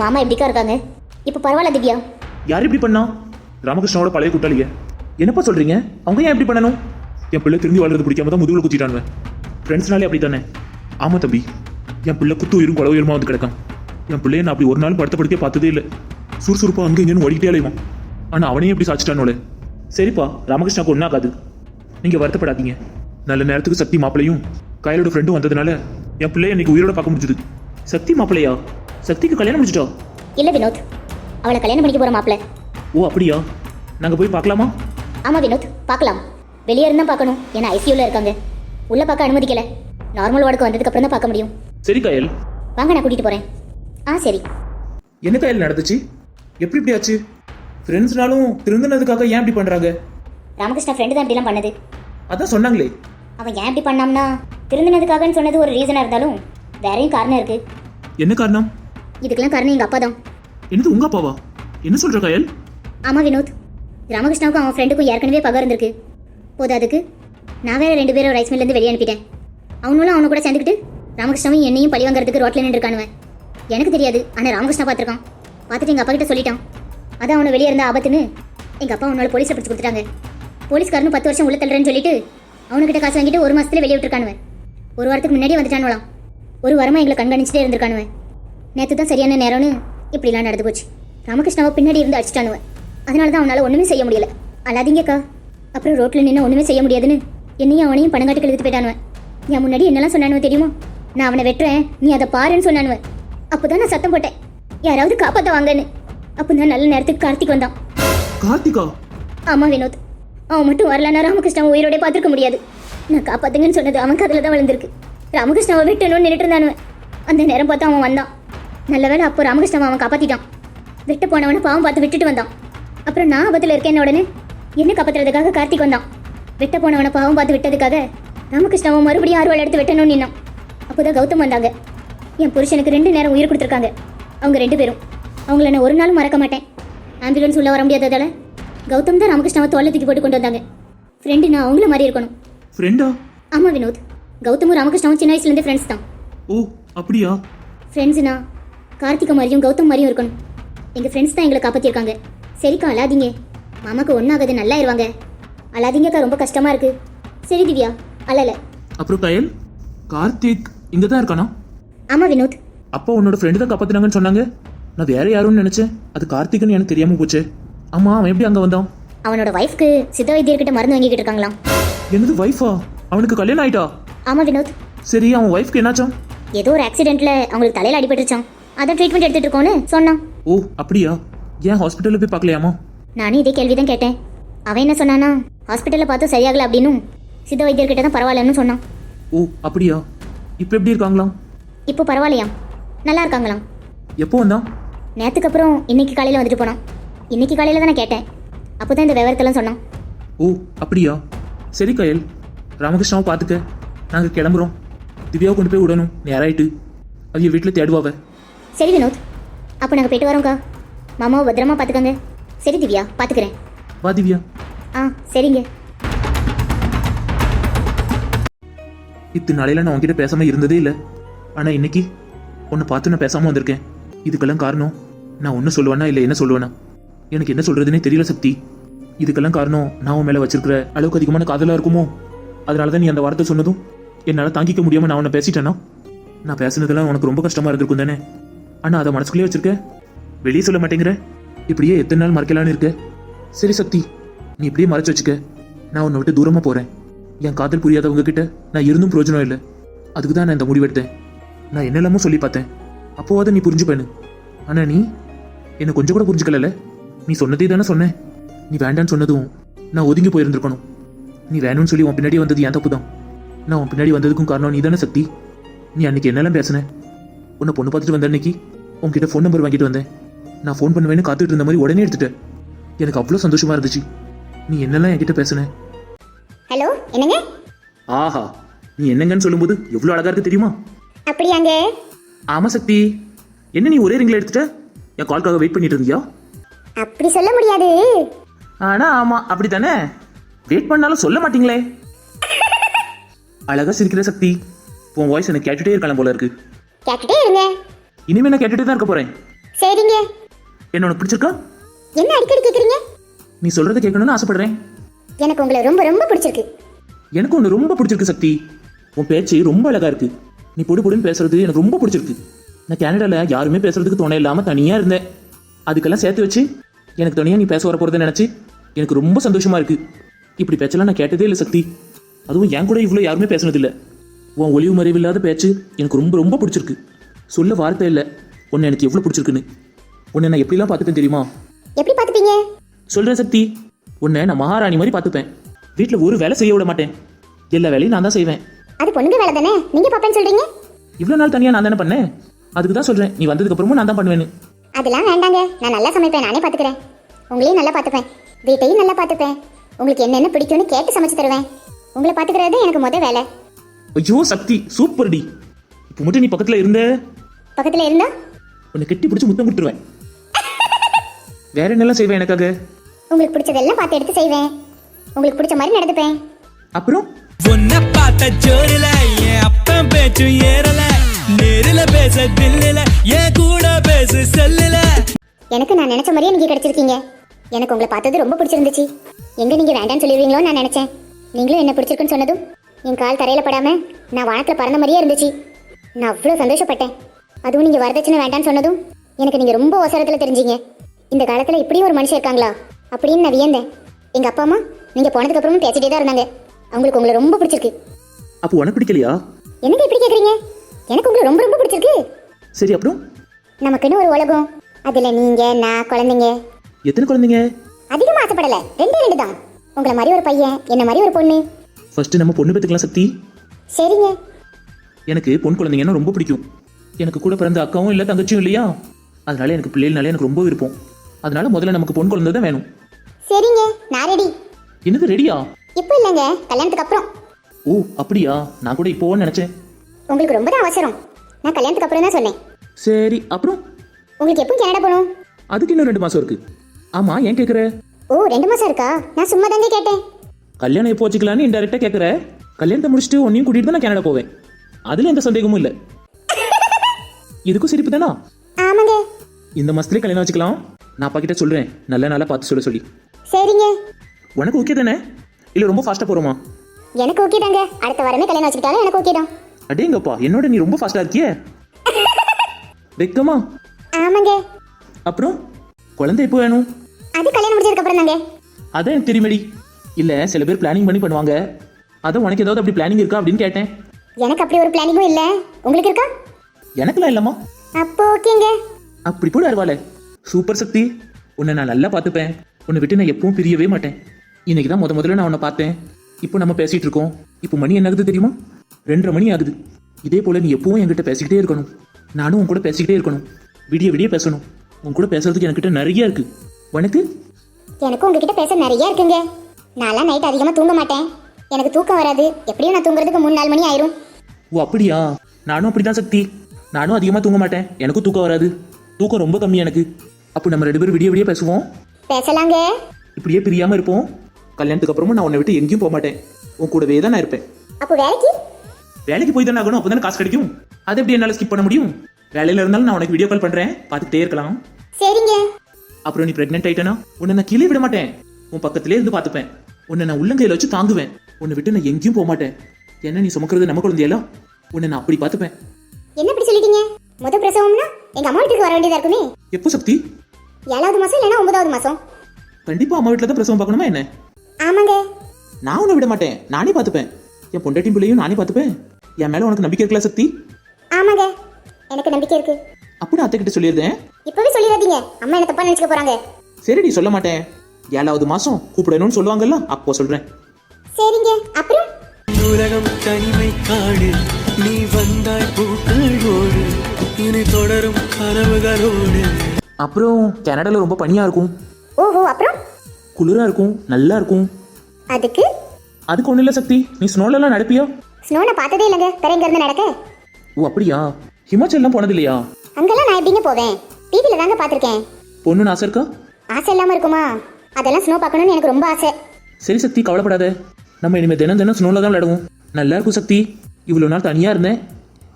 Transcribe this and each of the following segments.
மாமா எப்படிக்கா இருக்காங்க? இப்போ பரவாயில்ல திவ்யா. யார் இப்படி பண்ணா? ராமகிருஷ்ணாவோட பழைய கூட்டாளிய. என்னப்பா சொல்றீங்க? அவங்க ஏன் இப்படி பண்ணணும்? என் பிள்ளை திரும்பி வாழ்றது பிடிக்காம தான் முதுகுல குத்திட்டானுங்க ஃப்ரெண்ட்ஸ்னாலே அப்படி தானே ஆமா தம்பி. என் பிள்ளை குத்து உயிரும் குளவு உயிரமா வந்து கிடக்கான். என் பிள்ளைய நான் அப்படி ஒரு நாள் படுத்த பார்த்ததே இல்லை. சுறுசுறுப்பா அங்கே இங்கேன்னு ஓடிக்கிட்டே அலைவான் ஆனால் அவனையும் இப்படி சாச்சிட்டானோல சரிப்பா ராமகிருஷ்ணாக்கு ஒன்றாகாது நீங்கள் வருத்தப்படாதீங்க. நல்ல நேரத்துக்கு சக்தி மாப்பிளையும் கையலோட ஃப்ரெண்டும் வந்ததுனால என் பிள்ளைய இன்னைக்கு உயிரோட பார்க்க முடிஞ்சுது. சக்தி மாப்பிளையா? சக்திக்கு கல்யாணம் முடிச்சிட்டா இல்லை வினோத். அவளை கல்யாணம் பண்ணிக்க போகிற மாப்பிள்ள ஓ அப்படியா? நாங்கள் போய் பார்க்கலாமா? ஆமாம் வினோத் பார்க்கலாம். வெளியே இருந்தால் பார்க்கணும். ஏன்னா ஐசியூவில் இருக்காங்க. உள்ளே பார்க்க அனுமதிக்கல. நார்மல் வார்டுக்கு வந்ததுக்கப்புறம் தான் பார்க்க முடியும். சரி கயல். வாங்க நான் கூட்டிகிட்டு போகிறேன் ஆ சரி. என்ன கயல் நடந்துச்சு? எப்படி இப்படி ஆச்சு? ஃப்ரெண்ட்ஸ்னாலும் திருந்தினதுக்காக ஏன் இப்படி பண்றாங்க? ராமகிருஷ்ணா ஃப்ரெண்டு தான் இப்படிலாம் பண்ணது. அதான் சொன்னாங்களே. அவன் ஏன் இப்படி பண்ணாம்னா திருந்தினதுக்காகன்னு சொன்னது ஒரு ரீசனாக இருந்தாலும் வேறையும் காரணம் இருக்குது என்ன காரணம்? இதுக்கெல்லாம் காரணம் எங்கள் அப்பா தான். என்னது உங்க அப்பாவா? என்ன சொல்ற கயல்? ஆமாம் வினோத். ராமகிருஷ்ணாவுக்கும் அவன் ஃப்ரெண்டுக்கும் ஏற்கனவே பகை இருந்திருக்கு. போது அதுக்கு நான் வேற ரெண்டு பேரும் ரைஸ் மில்லேருந்து வெளியே அனுப்பிட்டேன். அவனும் அவனை கூட சேர்ந்துக்கிட்டு ராமகிருஷ்ணாவும் என்னையும் பழி வாங்குறதுக்கு ரோட்டில் நின்றுருக்கானுவன். எனக்கு தெரியாது. ஆனால் ராமகிருஷ்ணா பார்த்துருக்கான். பார்த்துட்டு எங்கள் அப்பா கிட்ட சொல்லிட்டான். அதான் அவனை வெளியே இருந்த ஆபத்துன்னு. எங்கள் அப்பா அவனோட போலீஸை பிடிச்சி கொடுத்துட்டாங்க. போலீஸ்காரனு பத்து வருஷம் உள்ள தள்ளுறேன்னு சொல்லிட்டு அவனுக்கிட்ட காசு வாங்கிட்டு ஒரு மாதத்துல வெளியே விட்டுருக்கானுவன். ஒரு வாரத்துக்கு முன்னாடியே வந்துட்டானுவலாம் ஒரு வாரமாக எங்களை கண்காணிச்சிட்டே இருந்திருக்கானுவன். நேற்று தான் சரியான நேரம்னு இப்படிலாம் நடந்து போச்சு. ராமகிருஷ்ணாவை பின்னாடி இருந்து அடிச்சிட்டானுவன். அதனால தான் அவனால் ஒன்றுமே செய்ய முடியல. அல்லாதீங்கக்கா அப்புறம் ரோட்டில் நின்று ஒன்றுமே செய்ய முடியாதுன்னு என்னையும் அவனையும் பணங்காட்டுக்கு எழுதிட்டு போயிட்டானுவன். என் முன்னாடி என்னெல்லாம் சொன்னானுவன் தெரியுமா? நான் அவனை வெட்டுறேன். நீ அதை பாருன்னு சொன்னானுவன் அப்போ தான் நான் சத்தம் போட்டேன். யாராவது காப்பாற்ற வாங்கன்னு அப்போ தான் நல்ல நேரத்துக்கு கார்த்திக் வந்தான். கார்த்திகா? ஆமாம் வினோத். அவன் மட்டும் வரலன்னா ராமகிருஷ்ணாவை உயிரோட பார்த்துருக்க முடியாது. நான் காப்பாத்துங்கன்னு சொன்னது அவன் கதில் தான் விழுந்திருக்கு. ராமகிருஷ்ணாவை வெட்டணும்னு நின்றுட்டு இருந்தானுவன் அந்த நேரம் பார்த்து அவன் வந்தான். நல்ல வேளை அப்போ ராமகிருஷ்ணாவை அவன் காப்பாத்திட்டான். வெட்ட போனவனை பாவம் பார்த்து விட்டுட்டு வந்தான். அப்புறம் நான் ஆபத்தில் இருக்கேன் உடனே என்ன காப்பாத்துறதுக்காக கார்த்திக் வந்தான். வெட்ட போனவனை பாவம் பார்த்து விட்டதுக்காக ராமகிருஷ்ணாவை மறுபடியும் ஆர்வல் எடுத்து வெட்டணும்னு நின்னான். அப்போதான் கௌதம் வந்தாங்க. என் புருஷனுக்கு ரெண்டு நேரம் உயிர் கொடுத்துருக்காங்க. அவங்க ரெண்டு பேரும். அவங்கள நான் ஒரு நாளும் மறக்க மாட்டேன். ஆம்புலன்ஸ் உள்ள வர முடியாததால கௌதம் தான் ராமகிருஷ்ணாவை தோல்ல தூக்கி போட்டு கொண்டு வந்தாங்க. ஃப்ரெண்டு நான் அவங்கள மாதிரி இருக்கணும். ஃப்ரெண்டா ஆமா வினோத். கௌதமும் ராமகிருஷ்ணாவும் சின்ன வயசுலேருந்து ஃப்ரெண்ட்ஸ் தான். ஓ அப்படியா? ஃப்ரெண்ட்ஸ்னா கார்த்திக மாதிரியும் கௌதம் மாதிரியும் இருக்கணும். எங்கள் ஃப்ரெண்ட்ஸ் தான் எங்களை காப்பாற்றிருக்காங்க சரிக்கா அழாதீங்க. மாமாக்கு ஒன்றாகுது நல்லா இருவாங்க. அழாதீங்கக்கா ரொம்ப கஷ்டமா இருக்கு. சரி திவ்யா அழல. அப்புறம் கயல்? கார்த்திக். இங்க தான் இருக்கானா? ஆமா வினோத். அப்பா உன்னோட ஃப்ரெண்டு தான் காப்பாத்தினாங்கன்னு சொன்னாங்க. நான் வேற யாரும்னு நினைச்சேன். அது கார்த்திக்னு எனக்கு தெரியாம போச்சே. ஆமா அவன் எப்படி அங்க வந்தான்? அவனோட ஒய்ஃப்க்கு சித்த வைத்தியர்கிட்ட மருந்து வாங்கிக்கிட்டு இருக்காங்களாம். என்னது வைஃபா அவனுக்கு கல்யாணம் ஆயிட்டா? ஆமா வினோத். சரி அவன் ஒய்ஃப்க்கு என்னாச்சாம்? ஏதோ ஒரு ஆக்சிடென்ட்ல அவங்களுக்கு தலையில அடிபட்டுருச்சான் அதான் ட்ரீட்மெண்ட் எடுத்துட்டு இருக்கோன்னு சொன்னான். ஓ அப்படியா? ஏன் ஹாஸ்பிட்டல்ல போய் பார்க்கலையாமா? நானும் இதே கேள்வி தான் கேட்டேன். அவன் என்ன சொன்னானா ஹாஸ்பிட்டலில் பார்த்தும் சரியாகல அப்படின்னும் சித்த வைத்தியர்கிட்ட தான் பரவாயில்லன்னு சொன்னான். ஓ அப்படியா? இப்போ எப்படி இருக்காங்களாம்? இப்போ பரவாயில்லையாம். நல்லா இருக்காங்களாம். எப்போ வந்தான் நேற்றுக்கு அப்புறம் இன்னைக்கு காலையில் வந்துட்டு போனான். இன்னைக்கு காலையில் தான் நான் கேட்டேன். அப்போ தான் இந்த விவரத்தெல்லாம் சொன்னான். ஓ அப்படியா? சரி கயல். ராமகிருஷ்ணாவை பார்த்துக்க. நாங்கள் கிளம்புறோம். திவ்யாவை கொண்டு போய் விடணும். நேராயிட்டு. அவைய வீட்டில் தேடுவாவ. சரி வினோத். அப்போ நாங்கள் போயிட்டு வரோம்க்கா. மாமாவை பத்திரமா பார்த்துக்கோங்க. சரி திவ்யா பார்த்துக்கிறேன். வா திவ்யா. ஆ சரிங்க. இத்தனை நாளையில நான் உன்கிட்ட பேசாம இருந்ததே இல்லை. ஆனா இன்னைக்கு உன்னை பார்த்து நான் பேசாம வந்திருக்கேன். இதுக்கெல்லாம் காரணம் நான் ஒன்றும் சொல்லுவேனா இல்லை என்ன சொல்லுவேனா? எனக்கு என்ன சொல்றதுன்னே தெரியல சக்தி. இதுக்கெல்லாம் காரணம் நான் உன் மேல வச்சிருக்கிற அளவுக்கு அதிகமான காதலா இருக்குமோ? அதனால தான் நீ அந்த வார்த்தை சொன்னதும் என்னால் தாங்கிக்க முடியாம நான் உன்னை பேசிட்டேனா? நான் பேசுனதெல்லாம் உனக்கு ரொம்ப கஷ்டமா இருந்திருக்கும் தானே? ஆனா அதை மனசுக்குள்ளே வச்சிருக்க? வெளியே சொல்ல மாட்டேங்கிற? இப்படியே எத்தனை நாள் மறைக்கலான்னு இருக்க? சரி சக்தி நீ இப்படியே மறைச்சு வச்சுக்க. நான் உன்னை விட்டு தூரமா போறேன். என் காதல் புரியாதவங்க கிட்ட நான் இருந்தும் பிரயோஜனம் இல்லை. அதுக்கு தான் நான் இந்த முடிவெடுத்தேன். நான் என்னெல்லாமோ சொல்லி பார்த்தேன். அப்போவாத நீ புரிஞ்சுப்பேனு ஆனால் நீ என்னை கொஞ்சம் கூட புரிஞ்சுக்கல நீ சொன்னதே தானே சொன்னேன். நீ வேண்டான்னு சொன்னதும் நான் ஒதுங்கி போயிருந்திருக்கணும். நீ வேணும்னு சொல்லி உன் பின்னாடி வந்தது என் தப்பு தான் நான் உன் பின்னாடி வந்ததுக்கும் காரணம் நீ தானே சக்தி. நீ அன்னைக்கு என்னெல்லாம் பேசினேன் உன்னை பொண்ணு பார்த்துட்டு வந்த அன்னைக்கு உன்கிட்ட ஃபோன் நம்பர் வாங்கிட்டு வந்தேன். நான் ஃபோன் பண்ணுவேன்னு காத்துட்டு இருந்த மாதிரி உடனே எடுத்துட்டேன் எனக்கு அவ்வளோ சந்தோஷமா இருந்துச்சு. நீ என்னெல்லாம் என்கிட்ட பேசுனேன் ஹலோ என்னங்க? ஆஹா நீ என்னங்கன்னு சொல்லும்போது எவ்வளோ அழகா இருக்கு தெரியுமா? அப்படியாங்க. ஆமா சக்தி என்ன நீ ஒரே ரிங்கில் எடுத்துட்ட? என் கால்க்காக வெயிட் பண்ணிட்டு இருந்தியா? அப்படி சொல்ல முடியாது. ஆனா ஆமா அப்படித்தானே? வெயிட் பண்ணாலும் சொல்ல மாட்டீங்களே. அழகா சிரிக்கிற சக்தி உன் வாய்ஸ் எனக்கு கேட்டுட்டே இருக்கலாம் போல இருக்கு. கேட்டுட்டே இருங்க. இனிமே நான் கேட்டுட்டே தான் இருக்க போறேன். சரிங்க. என்ன உனக்கு பிடிச்சிருக்கா? என்ன அடிக்கடி கேக்குறீங்க? நீ சொல்றதை கேட்கணும்னு ஆசைப்படுறேன். எனக்கு உங்களை ரொம்ப ரொம்ப பிடிச்சிருக்கு. எனக்கு ஒன்று ரொம்ப பிடிச்சிருக்கு சக்தி. உன் பேச்சு ரொம்ப அழகா இருக்கு. நீ பொடு பொடுன்னு பேசுறது எனக்கு ரொம்ப பிடிச்சிருக்கு. நான் கனடால யாருமே பேசுறதுக்கு துணை இல்லாம தனியா இருந்தேன். அதுக்கெல்லாம் சேர்த்து வச்சு எனக்கு துணையா நீ பேச வர போறதை நினைச்சு எனக்கு ரொம்ப சந்தோஷமா இருக்கு. இப்படி பேச்செல்லாம் நான் கேட்டதே இல்லை சக்தி. அதுவும் என் கூட இவ்வளோ யாருமே பேசுனதில்லை. உன் ஒளிவு மறைவில்லாத பேச்சு எனக்கு ரொம்ப ரொம்ப பிடிச்சிருக்கு. சொல்ல வார்த்தை இல்லை. உன்னை எனக்கு எவ்வளோ பிடிச்சிருக்குன்னு. உன்னை நான் எப்படிலாம் பார்த்துப்பேன் தெரியுமா? எப்படி பார்த்துப்பீங்க? சொல்கிறேன் சக்தி. உன்னை நான் மகாராணி மாதிரி பார்த்துப்பேன். வீட்டில் ஒரு வேலை செய்ய விட மாட்டேன். எல்லா வேலையும் நான் தான் செய்வேன். அது பொண்ணுங்க வேலை தானே? நீங்க பாப்பேன்னு சொல்றீங்க? இவ்வளோ நாள் தனியாக நான் தானே பண்ணேன்? அதுக்கு தான் சொல்கிறேன் நீ வந்ததுக்கு அப்புறமும் நான் தான் பண்ணுவேன்னு. அதெல்லாம் வேண்டாங்க. நான் நல்லா சமைப்பேன் நானே பார்த்துக்கிறேன். உங்களையும் நல்லா பார்த்துப்பேன். வீட்டையும் நல்லா பார்த்துப்பேன். உங்களுக்கு என்னென்ன பிடிக்கும்னு கேட்டு சமைச்சு தருவேன். உங்களை பார்த்துக்கிறது எனக்கு முத வேலை. ஐயோ சக்தி சூப்பர் டி. இப்போ மட்டும் நீ பக்கத்தில் இருந்த? பக்கத்தில் இருந்தா? உன்னை கெட்டி பிடிச்சி முத்தம் கொடுத்துருவேன். வேற என்னெல்லாம் செய்வேன் எனக்காக? உங்களுக்கு பிடிச்சதெல்லாம் பார்த்து எடுத்து செய்வேன். உங்களுக்கு பிடிச்ச மாதிரி நடந்துப்பேன். அப்புறம்? உன்னை பார்த்த ஜோரில என் அப்பன் பேச்சும் ஏறல. நேரில பேச தில்லில என் கூட பேசு செல்லுல. எனக்கு நான் நினைச்ச மாதிரியே நீங்க கிடைச்சிருக்கீங்க. எனக்கு உங்களை பார்த்தது ரொம்ப பிடிச்சிருந்துச்சு. எங்க நீங்க வேண்டாம்னு சொல்லிடுவீங்களோன்னு நான் நினைச்சேன். நீங்களும் என்ன பிடிச்சிருக்குன்னு சொன்னதும் என் கால் தரையில படாம நான் வானத்துல பறந்த மாதிரியே இருந்துச்சு. நான் அவ்வளோ சந்தோஷப்பட்டேன். அதுவும் நீங்க வரதட்சணை வேண்டாம்னு சொன்னதும் எனக்கு நீங்க ரொம்ப அவசரத்துல தெரிஞ்சீங்க. இந்த காலத்துல இப்படியும் ஒரு மனுஷன் இருக்காங்களா? அப்படின்னு நான் வியந்தேன். எங்க அப்பா அம்மா நீங்க போனதுக்கு அப்புறமும் பேசிட்டே தான் இருந்தாங்க. அவங்களுக்கு உங்களை ரொம்ப பிடிச்சிருக்கு. அப்போ உனக்கு பிடிக்கலையா? என்னங்க இப்படி கேக்குறீங்க? எனக்கு உங்களை ரொம்ப ரொம்ப பிடிச்சிருக்கு. சரி அப்புறம்? நமக்குன்னு ஒரு உலகம். அதுல நீங்க நான் குழந்தைங்க. எத்தனை குழந்தைங்க? அதிகமா ஆசைப்படல. ரெண்டே ரெண்டு தான். உங்களை மாதிரி ஒரு பையன் என்ன மாதிரி ஒரு பொண்ணு? ஃபர்ஸ்ட் நம்ம பொண்ணு பெற்றுக்கலாம் சக்தி. சரிங்க. எனக்கு பொன் குழந்தைங்கன்னா ரொம்ப பிடிக்கும். எனக்கு கூட பிறந்த அக்காவும் இல்லை தங்கச்சியும் இல்லையா? அதனால எனக்கு பிள்ளைகள்னாலே எனக்கு ரொம்ப விருப்பம். அதனால முதல்ல நமக்கு பொன் குழந்தை தான் வேணும். சரிங்க நான் ரெடி என்னது ரெடியா இப்போ இல்லைங்க கல்யாணத்துக்கு அப்புறம். ஓ அப்படியா? நான் கூட இப்போன்னு நினைச்சேன். உங்களுக்கு ரொம்ப தான் அவசரம். நான் கல்யாணத்துக்கு அப்புறம் தான் சொன்னேன். சரி அப்புறம்? உங்களுக்கு எப்போ கனடா போகணும் அதுக்கு இன்னும் ரெண்டு மாசம் இருக்கு. ஆமா ஏன் கேக்குற? ஓ ரெண்டு மாசம் இருக்கா? நான் சும்மா தாங்க கேட்டேன். கல்யாணம் எப்போ வச்சுக்கலான்னு இன்டெரக்டா கேக்குற. கல்யாணத்தை முடிச்சுட்டு உன்னையும் கூட்டிட்டு தான் நான் கனடா போவேன். அதுல எந்த சந்தேகமும் இல்லை. இதுக்கும் சிரிப்பு தானா? ஆமாங்க. இந்த மாசத்துலயே கல்யாணம் வச்சுக்கலாம். நான் அப்பா கிட்ட சொல்றேன். நல்ல நாளா பார்த்து சொல்ல சொல்லி. சரிங்க. உனக்கு ஓகே தானே? இல்ல ரொம்ப ஃபாஸ்டா போறோமா? எனக்கு ஓகே தாங்க. அடுத்த வாரமே கல்யாணம் வச்சுக்கிட்டாலும் எனக்கு ஓகே தான். அடேங்கப்பா என்னோட நீ ரொம்ப ஃபாஸ்டா இருக்கியே? வெக்கமா? ஆமாங்க. அப்புறம்? குழந்தை எப்போ வேணும்? அது கல்யாணம் முடிச்சதுக்கு அப்புறம் தாங்க. அதான் எனக்கு தெரியுமேடி. இல்ல சில பேர் பிளானிங் பண்ணி பண்ணுவாங்க. அதான் உனக்கு ஏதாவது அப்படி பிளானிங் இருக்கா அப்படின்னு கேட்டேன். எனக்கு அப்படி ஒரு பிளானிங்கும் இல்லை. உங்களுக்கு இருக்கா? எனக்குலாம் இல்லம்மா. அப்போ ஓகேங்க அப்படி கூட அருவாளே. சூப்பர் சக்தி. உன்னை நான் நல்லா பார்த்துப்பேன். உன்னை விட்டு நான் எப்பவும் பிரியவே மாட்டேன். இன்னைக்கு தான் முத முதல்ல நான் உன்னை பார்த்தேன். இப்போ நம்ம பேசிட்டு இருக்கோம். இப்போ மணி என்ன ஆகுது தெரியுமா? ரெண்டரை மணி ஆகுது. இதே போல நீ எப்பவும் என்கிட்ட பேசிக்கிட்டே இருக்கணும். நானும் உன் கூட பேசிக்கிட்டே இருக்கணும். விடிய விடிய பேசணும். உன் கூட பேசுறதுக்கு என்கிட்ட நிறைய இருக்கு. உனக்கு எனக்கும் உங்ககிட்ட பேச நிறைய இருக்குங்க. நான்லாம் நைட் அதிகமாக தூங்க மாட்டேன். எனக்கு தூக்கம் வராது. எப்படியும் நான் தூங்குறதுக்கு மூணு நாலு மணி ஆயிரும். ஓ அப்படியா? நானும் அப்படிதான் சக்தி. நானும் அதிகமாக தூங்க மாட்டேன். எனக்கும் தூக்கம் வராது. தூக்கம் ரொம்ப கம்மி எனக்கு. அப்போ நம்ம ரெண்டு பேரும் விடிய விடிய பேசுவோம். பேசலாங்க. இப்படியே பிரியாம இருப்போம். கல்யாணத்துக்கு அப்புறமும் நான் உன்னை விட்டு எங்கேயும் போக மாட்டேன். உன் கூடவே தான் நான் இருப்பேன். அப்போ வேலைக்கு? வேலைக்கு போய் தானே ஆகணும் அப்போ தானே காசு கிடைக்கும். அதை எப்படி என்னால் ஸ்கிப் பண்ண முடியும்? வேலையில இருந்தாலும் நான் உனக்கு வீடியோ கால் பண்றேன். பார்த்துக்கிட்டே இருக்கலாம். சரிங்க. அப்புறம் நீ பிரெக்னென்ட் ஆயிட்டனா? உன்னை நான் கீழே விட மாட்டேன். உன் பக்கத்திலே இருந்து பார்த்துப்பேன். உன்னை நான் உள்ளங்கையில வச்சு தாங்குவேன். உன்னை விட்டு நான் எங்கேயும் போக மாட்டேன். என்ன நீ சுமக்கிறது நம்ம குழந்தையெல்லாம்? உன்னை நான் அப்படி பார்த்துப்பேன். என்ன இப்படி சொல்லிட்டீங்க? முத பிரசவம்னா எங்க அம்மா வீட்டுக்கு வர வேண்டியதா இருக்குமே. எப்போ சக்தி? ஏழாவது மாசம் இல்லைன்னா ஒன்பதாவது மாசம். கண்டிப்பா அம்மா வீட்டில் தான் பிரசவம் பார்க்கணுமா என்ன? ஆமாங்க. நான் உன்னை விட மாட்டேன். நானே பார்த்துப்பேன். என் பொண்டாட்டி பிள்ளையும் நானே பார்த்துப்பேன். என் மேல உனக்கு நம்பிக்கை இருக்கல சக்தி? ஆமாங்க. எனக்கு நம்பிக்கை இருக்கு. அப்படி அத்தை கிட்ட சொல்லியிருந்தேன். இப்பவே சொல்லிடாதீங்க. அம்மா என்ன தப்பா நினைச்சுக்க போறாங்க. சரிடி சொல்ல மாட்டேன். ஏழாவது மாசம் கூப்பிடணும்னு சொல்லுவாங்கல்ல அப்போ சொல்றேன். சரிங்க. அப்புறம்? உலகம் தனிமை காடு. நீ வந்தாய் பூக்களோடு இனி தொடரும் கனவுகளோடு. அப்புறம் கனடால ரொம்ப பனியா இருக்கும். ஓஹோ அப்புறம்? குளிரா இருக்கும் நல்லா இருக்கும். அதுக்கு? அதுக்கு ஒன்றும் இல்லை சக்தி. நீ ஸ்னோலெல்லாம் நடப்பியா? ஸ்னோ நான் பார்த்ததே இல்லைங்க. பிற இங்க இருந்து நடக்க? ஓ அப்படியா? ஹிமாச்சல்லாம் போனது இல்லையா அங்கெல்லாம் நான் எப்படிங்க போவேன்? டிவியில் தாங்க பார்த்துருக்கேன். பொண்ணுன்னு ஆசை இருக்கா? ஆசை இல்லாமல் இருக்குமா? அதெல்லாம் ஸ்னோ பார்க்கணும்னு எனக்கு ரொம்ப ஆசை. சரி சக்தி கவலைப்படாத. நம்ம இனிமேல் தினம் தினம் ஸ்னோவில் தான் விளையாடுவோம். நல்லா இருக்கும் சக்தி. இவ்வளோ நாள் தனியாக இருந்தேன்.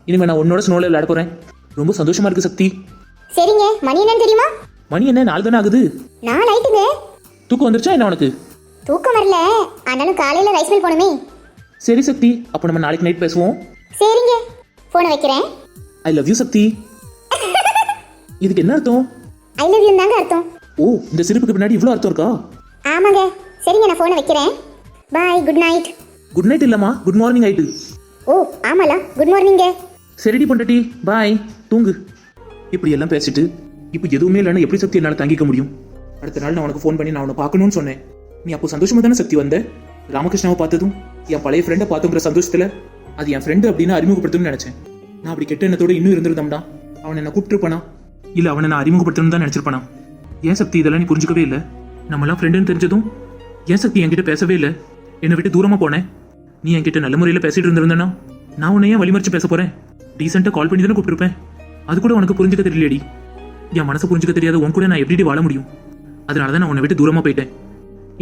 இனிமேல் நான் உன்னோட ஸ்னோவில் விளையாட போகிறேன் ரொம்ப சந்தோஷமா இருக்கு சக்தி. சரிங்க மணி என்னன்னு தெரியுமா? மணி என்ன நாலு தானே ஆகுது? நான் நைட்டுங்க தூக்கம் வந்துருச்சா என்ன உனக்கு? தூக்கம் வரல. ஆனாலும் காலையில் ரைஸ் மில் போகணுமே சரி சக்தி அப்போ நம்ம நாளைக்கு நைட் பேசுவோம். சரிங்க. ஃபோனை வைக்கிறேன். ஐ லவ் யூ சக்தி. இதுக்கு என்ன அர்த்தம்? ஐ லவ் யூ தாங்க அர்த்தம். ஓ இந்த சிரிப்புக்கு பின்னாடி இவ்வளோ அர்த்தம் இருக்கா? ஆமாங்க. சரிங்க நான் ஃபோனை வைக்கிறேன். Bye good night good night இல்லைம்மா குட் மார்னிங் ஆயிட்டு. ஓ ஆமாலா குட் மார்னிங்க சரிடி பொண்டாட்டி. பாய் தூங்கு. இப்படி எல்லாம் பேசிட்டு இப்போ எதுவுமே இல்லைன்னா எப்படி சக்தி என்னால் தங்கிக்க முடியும்? அடுத்த நாள் நான் உனக்கு ஃபோன் பண்ணி நான் உன்னை பார்க்கணும்னு சொன்னேன். நீ அப்போ சந்தோஷமா தானே சக்தி வந்த? ராமகிருஷ்ணாவை பார்த்ததும் என் பழைய ஃப்ரெண்டை பார்த்துங்கிற சந்தோஷத்தில் அது என் ஃப்ரெண்டு அப்படின்னு அறிமுகப்படுத்தணும்னு நினைச்சேன். நான் அப்படி கெட்ட எண்ணத்தோட இன்னும் இருந்திருந்தோம்டா. அவனை என்ன கூப்பிட்டுருப்பானா? இல்லை அவனை நான் அறிமுகப்படுத்தணும் தான் நினைச்சிருப்பானா? ஏன் சக்தி இதெல்லாம் நீ புரிஞ்சுக்கவே இல்லை? நம்மளாம் ஃப்ரெண்டுன்னு தெரிஞ்சதும் ஏன் சக்தி என்கிட்ட பேசவே இல்லை? என்னை விட்டு தூரமாக போனேன். நீ என்கிட்ட நல்ல முறையில் பேசிட்டு இருந்திருந்தனா? நான் உன்னை ஏன் வழிமறிச்சு பேச போகிறேன் டீசெண்டாக கால் பண்ணி தானே கூப்பிட்டுருப்பேன். அது கூட உனக்கு புரிஞ்சுக்க தெரியலடி. என் மனசை புரிஞ்சுக்க தெரியாத உன் கூட நான் எப்படி வாழ முடியும்? அதனால தான் நான் உன்னை விட்டு தூரமாக போயிட்டேன்.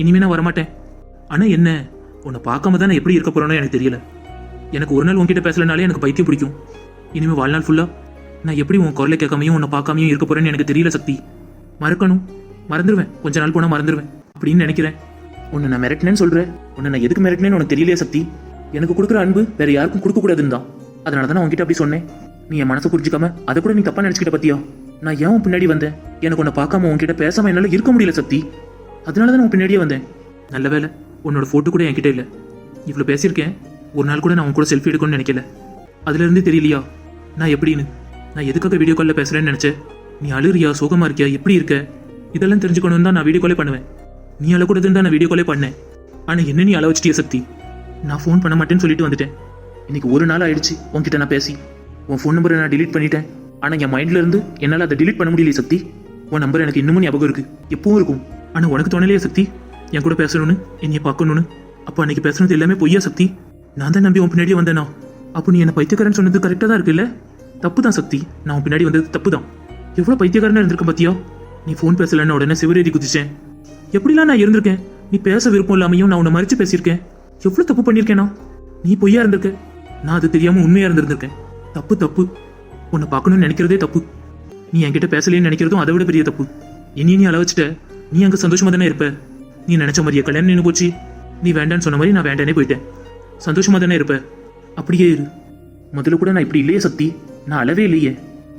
இனிமே நான் வரமாட்டேன். ஆனால் என்ன? உன்னை பார்க்காம தான் நான் எப்படி இருக்க போகிறேன்னு எனக்கு தெரியல. எனக்கு ஒரு நாள் உன்கிட்ட பேசலனாலே எனக்கு பைத்தியம் பிடிக்கும். இனிமே வாழ்நாள் ஃபுல்லாக நான் எப்படி உன் குரலை கேட்காமையும் உன்னை பார்க்காமையும் இருக்க போறேன்னு எனக்கு தெரியல சக்தி. மறக்கணும். மறந்துடுவேன் கொஞ்ச நாள் போனால் மறந்துடுவேன் அப்படின்னு நினைக்கிறேன். உன்னை நான் மிரட்டினேன்னு சொல்கிறேன் உன்னை நான் எதுக்கு மிரட்டினேன்னு உனக்கு தெரியலையே சக்தி? எனக்கு கொடுக்குற அன்பு வேற யாருக்கும் கொடுக்கக்கூடாதுன்னு தான். அதனால தான் நான் உன்கிட்ட அப்படி சொன்னேன். நீ என் மனசை புரிஞ்சுக்காம அதை கூட நீ தப்பா நினைச்சுக்கிட்ட பத்தியா? நான் ஏன் பின்னாடி வந்தேன்? எனக்கு உன்னை பார்க்காம உன்கிட்ட பேசாம என்னால இருக்க முடியல சக்தி. அதனால தான் நான் உன் பின்னாடியே வந்தேன். நல்ல வேலை உன்னோட ஃபோட்டோ கூட என்கிட்ட இல்லை. இவ்வளோ பேசியிருக்கேன். ஒரு நாள் கூட நான் உன் கூட செல்ஃபி எடுக்கணும்னு நினைக்கல. அதுலேருந்து தெரியலையா? நான் எப்படின்னு? நான் எதுக்காக வீடியோ காலில் பேசுகிறேன்னு நினச்சேன். நீ அழுறியா சுகமாக இருக்கியா? எப்படி இருக்க? இதெல்லாம் தெரிஞ்சுக்கணும்னு தான் நான் வீடியோ காலே பண்ணுவேன். நீ அழக்கூடாதுன்னு தான் நான் வீடியோ காலே பண்ணேன். ஆனால் என்ன நீ அள வச்சிட்டிய சக்தி? நான் ஃபோன் பண்ண மாட்டேன்னு சொல்லிட்டு வந்துட்டேன். இன்னைக்கு ஒரு நாள் ஆயிடுச்சு உன்கிட்ட நான் பேசி. உன் ஃபோன் நம்பரை நான் டிலீட் பண்ணிட்டேன். ஆனால் என் மைண்டில் இருந்து என்னால் அதை டிலீட் பண்ண முடியலையே சக்தி. உன் நம்பர் எனக்கு இன்னமும் ஞாபகம் இருக்கு. எப்பவும் இருக்கும். ஆனால் உனக்கு தோணலையே சக்தி. என் கூட பேசணும்னு என்னைய பார்க்கணும்னு. அப்போ அன்னைக்கு பேசுனது எல்லாமே பொய்யா சக்தி. நான் தான் நம்பி உன் பின்னாடியே வந்தேனா? அப்போ நீ என்ன பைத்தியக்காரன் சொன்னது கரெக்டாக தான் இருக்குல்ல? தப்பு தான் சக்தி. நான் உன் பின்னாடி வந்தது தப்பு தான் எவ்வளோ பைத்தியக்காரனா இருந்திருக்க பார்த்தியா நீ ஃபோன் பேசலன்னு உடனே சிவரேதி குதிச்சேன். எப்படிலாம் நான் இருந்திருக்கேன்? நீ பேச விருப்பம் இல்லாமையும் நான் உன்னை மறித்து பேசியிருக்கேன். எவ்வளோ தப்பு பண்ணியிருக்கேனா? நீ பொய்யா இருந்திருக்க. நான் அது தெரியாமல் உண்மையாக இருந்திருந்திருக்கேன். தப்பு தப்பு. உன்னை பார்க்கணும்னு நினைக்கிறதே தப்பு. நீ என்கிட்ட பேசலேன்னு நினைக்கிறதும் அதை விட பெரிய தப்பு. என்னையும் நீ அளவச்சிட்ட நீ அங்கே சந்தோஷமா தானே இருப்ப? நீ நினைச்ச மாதிரியே கல்யாணம் நின்று போச்சு. நீ வேண்டான்னு சொன்ன மாதிரி நான் வேண்டானே போயிட்டேன். சந்தோஷமா தானே இருப்ப? அப்படியே இரு. முதல்ல கூட நான் இப்படி இல்லையே சக்தி நான் அளவே இல்லையே.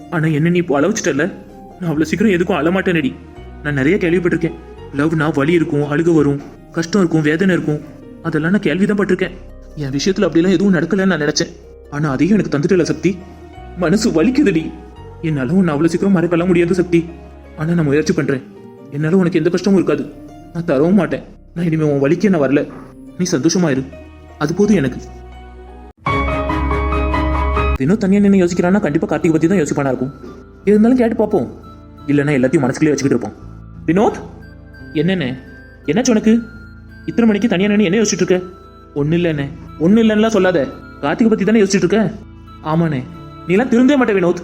ஆனால் என்ன நீ இப்போ அளவச்சிட்டல நான் அவ்வளோ சீக்கிரம் எதுக்கும் அழமாட்டேனடி. நான் நிறைய கேள்விப்பட்டிருக்கேன். லவ்னா வலி இருக்கும் அழுக வரும் கஷ்டம் இருக்கும் வேதனை இருக்கும். அதெல்லாம் நான் கேள்விதான் பட்டிருக்கேன். என் விஷயத்துல அப்படிலாம் எதுவும் நடக்கலன்னு நான் நினைச்சேன். ஆனா அதையும் எனக்கு தந்துட்டல சக்தி. மனசு வலிக்குதுடி. என்னால உன்னை அவ்வளவு சீக்கிரம் மறக்கலாம் முடியாது சக்தி. ஆனா நான் முயற்சி பண்றேன். என்னால உனக்கு எந்த கஷ்டமும் இருக்காது. நான் தரவும் மாட்டேன். நான் இனிமே உன் வலிக்கே என்ன வரல. நீ சந்தோஷமா இரு. அது போதும் எனக்கு. வினோத் தனியா நின்று யோசிக்கிறான்னா கண்டிப்பா கார்த்திக் பத்தி தான் யோசிப்பானா இருக்கும். இருந்தாலும் கேட்டு பார்ப்போம் இல்லைன்னா எல்லாத்தையும் மனசுக்குள்ளே வச்சுக்கிட்டு இருப்போம். வினோத்? என்னென்ன? என்னாச்சு உனக்கு? இத்தனை மணிக்கு தனியா நின்று என்ன யோசிச்சுட்டு இருக்க? ஒன்றும் இல்லைண்ணே ஒன்றும் இல்லைன்னா சொல்லாத. கார்த்திகை பத்தி தானே யோசிச்சுட்டு இருக்க? ஆமாண்ணே. நீலாம் திருந்தே மாட்டே வினோத்.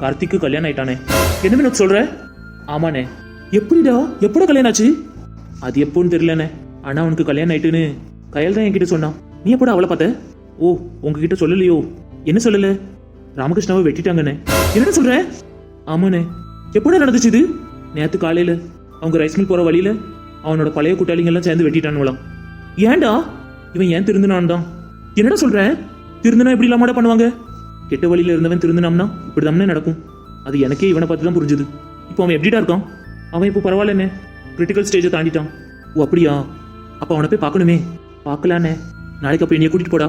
கார்த்திக்கு கல்யாணம் ஆயிட்டானே. என்ன வினோத் சொல்ற? ஆமாண்ணே. எப்படிடா? எப்படா கல்யாணம் ஆச்சு? அது எப்போன்னு தெரியலண்ணே. ஆனா உனக்கு கல்யாணம் ஆயிட்டுன்னு கையல் தான் என்கிட்ட சொன்னான். நீ எப்படா அவளை பார்த்த? ஓ உங்ககிட்ட சொல்லலையோ? என்ன சொல்லல? ராமகிருஷ்ணாவை வெட்டிட்டாங்கண்ணே. என்ன சொல்ற? ஆமாண்ணே. எப்படா நடந்துச்சு இது? நேத்து காலையில. அவங்க ரைஸ் மில் போற வழியில அவனோட பழைய கூட்டாளிங்க எல்லாம் சேர்ந்து வெட்டிட்டானுவலாம் ஏன்டா? இவன் ஏன் திருந்தினான் தான் என்னடா சொல்ற? திருந்தினா இப்படி இல்லாமடா பண்ணுவாங்க? கெட்ட வழியில இருந்தவன் திருந்தினாம்னா இப்படிதாம்னே நடக்கும். அது எனக்கே இவனை பார்த்து தான் புரிஞ்சுது. இப்போ அவன் எப்படிடா இருக்கான்? அவன் இப்போ பரவாயில்லண்ணே. கிரிட்டிக்கல் ஸ்டேஜை தாண்டிட்டான். ஓ அப்படியா? அப்போ அவனை போய் பார்க்கணுமே. பார்க்கலானே நாளைக்கு அப்போ என்னைய கூட்டிட்டு போடா.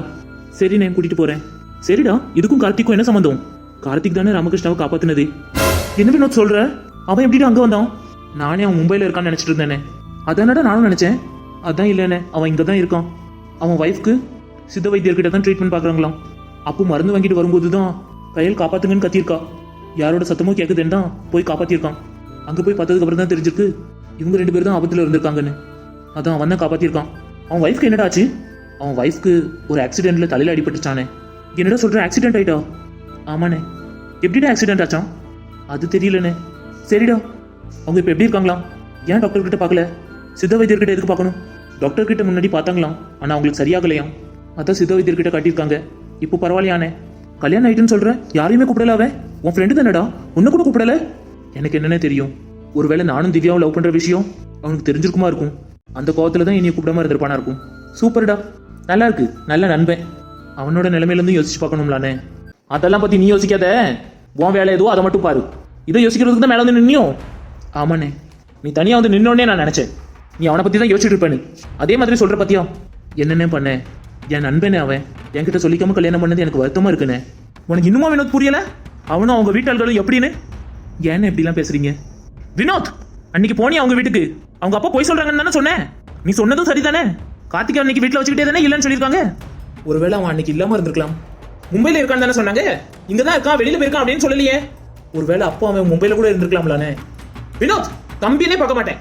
சரிண்ணே கூட்டிட்டு போறேன். சரிடா இதுக்கும் கார்த்திக்கும் என்ன சம்மந்தம் கார்த்திக் தானே ராமகிருஷ்ணாவை காப்பாத்தினது. என்ன வினோத் சொல்ற? அவன் எப்படிடா அங்க வந்தான்? நானே அவன் மும்பைல இருக்கான்னு நினைச்சிட்டு இருந்தேனே. அதானடா நானும் நினைச்சேன். அதான் இல்லைண்ணே அவன் இங்க தான் இருக்கான். அவன் ஒய்ஃப்க்கு சித்த வைத்தியர்கிட்ட தான் ட்ரீட்மெண்ட் பார்க்குறாங்களாம். அப்போ மருந்து வாங்கிட்டு வரும்போது தான் கையில் காப்பாத்துங்கன்னு கத்தியிருக்கா. யாரோட சத்தமோ கேட்குதுன்னு தான் போய் காப்பாத்திருக்கான் அங்க போய் பார்த்ததுக்கு அப்புறம் தான் தெரிஞ்சிருக்கு இவங்க ரெண்டு பேரும் தான் ஆபத்துல இருந்திருக்காங்கன்னு. அதான் அவன் தான் காப்பாத்திருக்கான் அவன் ஒய்ஃப்க்கு என்னடா ஆச்சு? அவன் ஒய்ஃப்க்கு ஒரு ஆக்சிடென்ட்ல தலையில அடிபட்டுச்சானே. என்னடா சொல்ற ஆக்சிடென்ட் ஆயிட்டா? ஆமாண்ணே. எப்படிடா ஆக்சிடென்ட் ஆச்சான்? அது தெரியலண்ணே. சரிடா. அவங்க இப்போ எப்படி இருக்காங்களாம்? ஏன் டாக்டர் கிட்ட பார்க்கல? சித்த வைத்தியர்கிட்ட எதுக்கு பார்க்கணும்? டாக்டர் கிட்ட முன்னாடி பார்த்தாங்களாம் ஆனால் அவங்களுக்கு சரியாகலையாம். அதான் சித்த வைத்தியர்கிட்ட காட்டியிருக்காங்க. இப்போ பரவாயில்லையானே. கல்யாணம் ஆயிட்டுன்னு சொல்கிறேன் யாரையுமே கூப்பிடல அவன் உன் ஃப்ரெண்டு தானடா? உன்னை கூட கூப்பிடல? எனக்கு என்னென்ன தெரியும். ஒருவேளை நானும் திவ்யாவும் லவ் பண்ணுற விஷயம் அவனுக்கு தெரிஞ்சிருக்குமா இருக்கும்? அந்த கோவத்துல தான் என்னை கூப்பிடாம இருந்திருப்பானா இருக்கும். சூப்பர்டா. நல்லா இருக்கு. நல்ல நண்பன். அவனோட நிலைமையிலேருந்து யோசிச்சு பார்க்கணும்லானே. அதெல்லாம் பத்தி நீ யோசிக்காத. உன் வேலை எதுவோ அதை மட்டும் பாரு. இதை யோசிக்கிறதுக்கு தான் மேல வந்து நின்னியும் ஆமாண்ணே. நீ தனியா வந்து நின்னோடனே நான் நினைச்சேன். நீ அவனை பத்தி தான் யோசிச்சுட்டு இருப்பேன்னு. அதே மாதிரி சொல்ற பத்தியா? என்னென்ன பண்ணேன் என் நண்பனே அவன். என்கிட்ட சொல்லிக்காம கல்யாணம் பண்ணது எனக்கு வருத்தமா இருக்குண்ணே உனக்கு இன்னுமா வினோத் புரியல? அவனும் அவங்க வீட்டாளர்களும் எப்படின்னு? ஏன்னு எப்படிலாம் பேசுறீங்க? வினோத்! அன்னைக்கு போனி அவங்க வீட்டுக்கு? அவங்க அப்பா போய் சொல்றாங்கன்னு தானே சொன்னேன். நீ சொன்னதும் சரிதானே? கார்த்திகா அன்னைக்கு வீட்டில் வச்சுக்கிட்டே தானே இல்லைன்னு சொல்லியிருக்காங்க? ஒருவேளை அவன் அன்னைக்கு இல்லாம இருந்திருக்கலாம். மும்பைல இருக்கான்னு தானே சொன்னாங்க? இங்க தான் இருக்கான் வெளியில போயிருக்கான் அப்படின்னு சொல்லலையே. ஒருவேளை அப்போ அவன் மும்பைல கூட இருந்திருக்கலாம்லானே. வினோத் தம்பினே பார்க்க மாட்டேன்.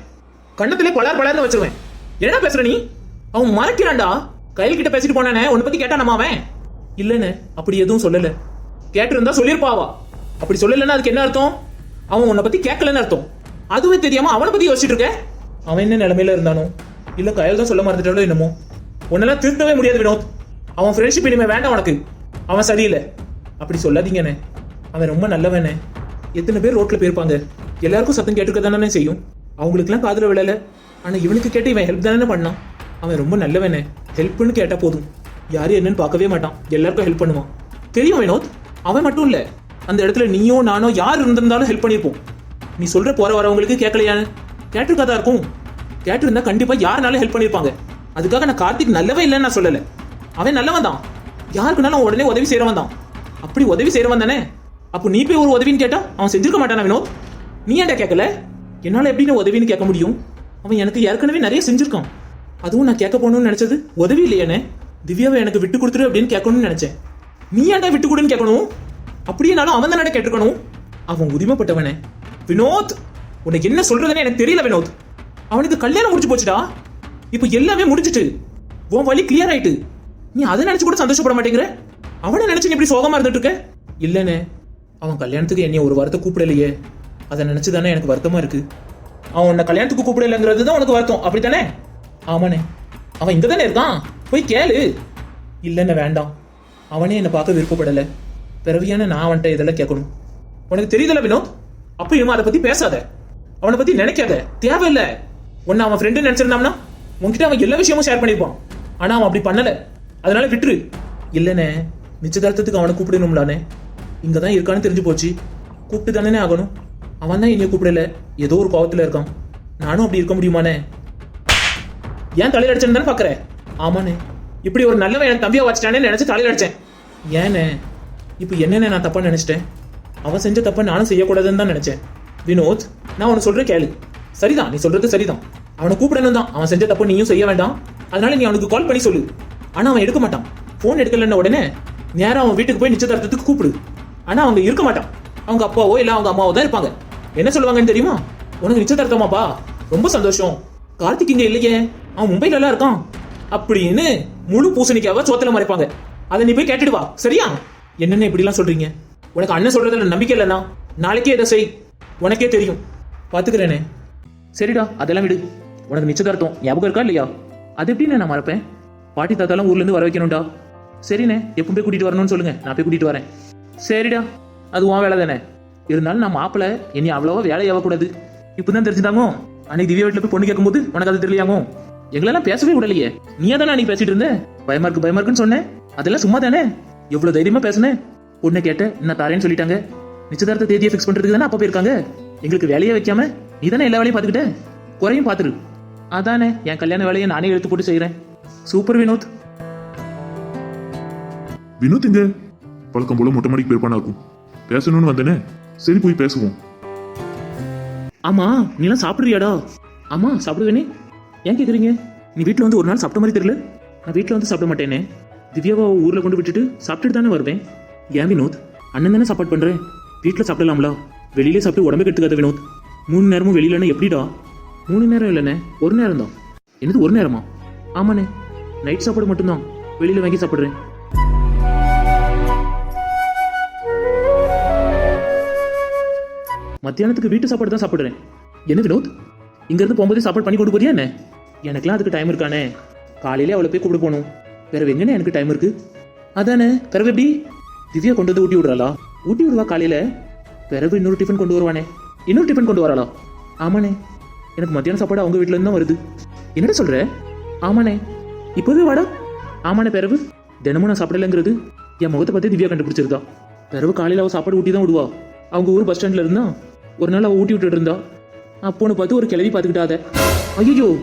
கண்ணத்திலே பலார் பலார்னு வச்சிருவேன். என்ன பேசுற நீ? அவன் மறைக்கிறான்டா. கையில் கிட்ட பேசிட்டு போனானே உன்னை பத்தி கேட்டானமா அவன்? இல்லைண்ணே அப்படி எதுவும் சொல்லல. கேட்டிருந்தா சொல்லியிருப்பாவா. அப்படி சொல்லலைன்னா அதுக்கு என்ன அர்த்தம்? அவன் உன்னை பத்தி கேட்கலன்னு அர்த்தம். அதுவே தெரியாம அவனை பத்தி யோசிச்சுட்டு இருக்க? அவன் என்ன நிலைமையில இருந்தானோ? இல்ல கையில் தான் சொல்ல மறந்துட்டாலோ என்னமோ? உன்னெல்லாம் திருத்தவே முடியாது வினோத். அவன் ஃப்ரெண்ட்ஷிப் இனிமே வேண்டாம் உனக்கு. அவன் சரியில்லை. அப்படி சொல்லாதீங்கண்ணே. அவன் ரொம்ப நல்லவனே. எத்தனை பேர் ரோட்ல போயிருப்பாங்க. எல்லாருக்கும் சத்தம் கேட்டுக்க தானே செய்யும். அவங்களுக்குலாம் காதல விழல. ஆனா இவனுக்கு கேட்டு இவன் ஹெல்ப் தானே பண்ணான். அவன் ரொம்ப நல்லவனே. ஹெல்ப்னு கேட்டால் போதும். யாரு என்னன்னு பார்க்கவே மாட்டான். எல்லாருக்கும் ஹெல்ப் பண்ணுவான். தெரியும் வினோத்? அவன் மட்டும் இல்லை. அந்த இடத்துல நீயோ நானோ யார் இருந்திருந்தாலும் ஹெல்ப் பண்ணியிருப்போம். நீ சொல்கிற போகிற வரவங்களுக்கு கேட்கலையான்னு கேட்டிருக்காதா இருக்கும். கேட்டிருந்தா கண்டிப்பாக யாருனாலும் ஹெல்ப் பண்ணியிருப்பாங்க. அதுக்காக நான் கார்த்திக் நல்லவே இல்லைன்னு நான் சொல்லலை. அவன் நல்லவன் தான். யாருக்குனாலும் உடனே உதவி செய்கிறவன் தான். அப்படி உதவி செய்கிறவன் தானே? அப்போ நீ போய் ஒரு உதவின்னு கேட்டால் அவன் செஞ்சிருக்க மாட்டானா வினோத்? நீ ஏன்டா கேட்கல? என்னால் எப்படின்னு உதவின்னு கேட்க முடியும்? அவன் எனக்கு ஏற்கனவே நிறைய செஞ்சிருக்கான். அதுவும் நான் கேட்க போகணும்னு நினைச்சது? உதவி இல்லையானே. திவ்யாவை எனக்கு விட்டு கொடுத்துரு அப்படின்னு கேட்கணும்னு நினைச்சேன். நீ ஏன்டா விட்டு கொடுன்னு கேட்கணும்? அப்படியேனாலும் அவன் தானே கேட்டிருக்கணும்? அவன் உரிமைப்பட்டவனே. வினோத் உனக்கு என்ன சொல்றதுன்னு எனக்கு தெரியல வினோத். அவனுக்கு கல்யாணம் முடிச்சு போச்சுடா. இப்போ எல்லாமே முடிஞ்சிட்டு உன் வழி கிளியர் ஆயிட்டு நீ அதை நினைச்சு கூட சந்தோஷப்பட மாட்டேங்கிற? அவனை நினைச்சு நீ இப்படி சோகமா இருந்துட்டு இருக்க? இல்லனே அவன் கல்யாணத்துக்கு என்னைய ஒரு வாரத்தை கூப்பிடலையே. அதை நினைச்சு தானே எனக்கு வருத்தமா இருக்கு. அவன் உன்னை கல்யாணத்துக்கு கூப்பிடலைங்கிறது தான் உனக்கு வருத்தம். அப்படித்தானே? ஆமாண்ணே. அவன் இங்கே தானே இருக்கான் போய் கேளு. இல்லைண்ணே வேண்டாம். அவனே என்னை பார்க்க விருப்பப்படலை. பிறவியான நான் அவன்கிட்ட இதெல்லாம் கேட்கணும். உனக்கு தெரியுதல வினோத்? அப்ப இனிமே அதை பற்றி பேசாத. அவனை பற்றி நினைக்காத. தேவையில்லை. உன்னை அவன் ஃப்ரெண்டு நினச்சிருந்தான்னா உன்கிட்ட அவன் எல்லா விஷயமும் ஷேர் பண்ணியிருப்பான். ஆனால் அவன் அப்படி பண்ணலை. அதனால விட்டுரு. இல்லனே நிச்சயதார்த்தத்துக்கு அவனை கூப்பிடணும்லானே இங்கே தான் இருக்கான்னு தெரிஞ்சு போச்சு. கூப்பிட்டு தானே ஆகணும். அவன் தான் என்னைய கூப்பிடல. ஏதோ ஒரு கோவத்தில் இருக்கான். நானும் அப்படி இருக்க முடியுமானே ஏன் தலையில் அடிச்சேன்னு தானே பார்க்குறேன் ஆமாண்ணே. இப்படி ஒரு நல்லவன் என் தம்பியை வச்சிட்டானே நினச்சி தலையில் அடித்தேன் ஏண்ணே. இப்போ என்னென்ன நான் தப்பாக நினச்சிட்டேன்? அவன் செஞ்ச தப்பை நானும் செய்யக்கூடாதுன்னு தான் நினச்சேன். வினோத் நான் உனக்கு சொல்கிறேன் கேளு. சரிதான் நீ சொல்கிறது சரிதான். அவனை கூப்பிடணும் தான். அவன் செஞ்ச தப்பு நீயும் செய்ய வேண்டாம். அதனால நீ அவனுக்கு கால் பண்ணி சொல்லு. ஆனால் அவன் எடுக்க மாட்டான். ஃபோன் எடுக்கலன்ன உடனே நேராக அவன் வீட்டுக்கு போய் நிச்சயதார்த்தத்துக்கு கூப்பிடு. ஆனால் அவங்க இருக்க மாட்டான். அவங்க அப்பாவோ இல்லை அவங்க அம்மாவோ தான் இருப்பாங்க. என்ன சொல்லுவாங்கன்னு தெரியுமா? உனக்கு நிச்சயதார்த்தமாப்பா. ரொம்ப சந்தோஷம். கார்த்திக் இங்கே இல்லையே. அவன் மும்பைல எல்லாம் இருக்கான் அப்படின்னு முழு பூசணிக்காவ சோத்துல மறைப்பாங்க. அதை நீ போய் கேட்டுட்டு வா. சரியா? என்னென்ன இப்படிலாம் சொல்றீங்க? உனக்கு அண்ணன் சொல்றதுல நம்பிக்கை இல்லைன்னா நாளைக்கே இதை செய். உனக்கே தெரியும். பாத்துக்கிறேனே. சரிடா அதெல்லாம் விடு. உனக்கு நிச்சயதார்த்தம் ஞாபகம் இருக்கா இல்லையா? அது எப்படின்னு நான் மறப்பேன். பாட்டி தாத்தாலாம் ஊர்ல இருந்து வர வைக்கணும்டா. சரிண்ணே எப்பவும் போய் கூட்டிட்டு வரணும்னு சொல்லுங்க. நான் போய் கூட்டிட்டு வரேன். சரிடா அது உன் வேலை தானே. இருந்தாலும் நான் மாப்பிள்ள இனி அவ்வளவா வேலை ஆகக்கூடாது இப்பதான் தெரிஞ்சுட்டாங்க. அன்னைக்கு திவ்யா வீட்டுல போய் பொண்ணு கேட்கும்போது உனக்கு அது தெரியலையாமோ எங்களெல்லாம் பேசவே விடலையே. நீயே தானே அன்னைக்கு பேசிட்டு இருந்த? பயமா இருக்கு பயமா இருக்குன்னு சொன்னேன் அதெல்லாம் சும்மா தானே எவ்வளவு தைரியமா பேசுனேன் பொண்ணை கேட்ட என்ன தாரேன்னு சொல்லிட்டாங்க. நிச்சயதார்த்த தேதியை ஃபிக்ஸ் பண்றதுக்கு தானே அப்பா போயிருக்காங்க எங்களுக்கு வேலையே வைக்காம நீ தானே எல்லா வேலையும் பார்த்துக்கிட்ட? குறையும் பார்த்துரு. அதானே என் கல்யாண வேலையை நானே எடுத்து போட்டு செய்றேன். சூப்பர் வினோத். வினோத் எங்க? பழக்கம் போல மொட்டை மாடிக்கு போயிருப்பானா இருக்கும். பேசணும்னு வந்தேனே. சரி போய் பேசுவோம். ஆமா நீலாம் சாப்பிடுறியாடா? ஆமா சாப்பிடுவேனே. ஏன் கேட்குறீங்க நீ வீட்டில் வந்து ஒரு நாள் சாப்பிட்ட மாதிரி தெரியல? நான் வீட்டில் வந்து சாப்பிட மாட்டேனே. திவ்யாவை ஊரில் கொண்டு விட்டுட்டு சாப்பிட்டுட்டு தானே வருவேன். ஏன் வினோத்? அண்ணன் தானே சாப்பாடு பண்ணுறேன் வீட்டில் சாப்பிடலாம்ல. வெளியிலே சாப்பிட்டு உடம்பு கெடுத்துக்காத வினோத். மூணு நேரமும் வெளியிலன்னா எப்படிடா? மூணு நேரம் இல்லைண்ணே ஒரு நேரம் தான் என்னது ஒரு நேரமா? ஆமாண்ணே நைட் சாப்பாடு மட்டும்தான். வெளியில் வாங்கி சாப்பிட்றேன். மத்தியானத்துக்கு வீட்டு சாப்பாடு தான் சாப்பிடுறேன். என்ன வினோத்? இங்கேருந்து போகும்போதே சாப்பாடு பண்ணி கொண்டு போறியா என்ன? எனக்குலாம் அதுக்கு டைம் இருக்கானே. காலையிலே அவளை போய் கூப்பிட்டு போகணும். வேற எங்கண்ணே எனக்கு டைம் இருக்கு? அதானே பிறகு எப்படி? திவ்யா கொண்டு வந்து ஊட்டி விடுறாளா? ஊட்டி விடுவா காலையில? பிறகு இன்னொரு டிஃபன் கொண்டு வருவானே. இன்னொரு டிஃபன் கொண்டு வராளா? ஆமாண்ணே. எனக்கு மத்தியான சாப்பாடு அவங்க வீட்டிலேருந்து இருந்து தான் வருது. என்னடா சொல்ற? ஆமாண்ணே. இப்போவே வாடா. ஆமாண்ணே பிறகு. தினமும் நான் சாப்பிடலங்கிறது என் முகத்தை பார்த்து திவ்யா கண்டுபிடிச்சிருக்கா. பிறகு காலையில் அவள் சாப்பாடு ஊட்டி தான் விடுவா. அவங்க ஊர் பஸ் ஸ்டாண்ட்ல இருந்தா ஒரு நாள் அவள் ஊட்டி விட்டுட்டு இருந்தா. அப்போன்னு பார்த்து ஒரு கிளவி பார்த்துக்கிட்டாத. ஐயோ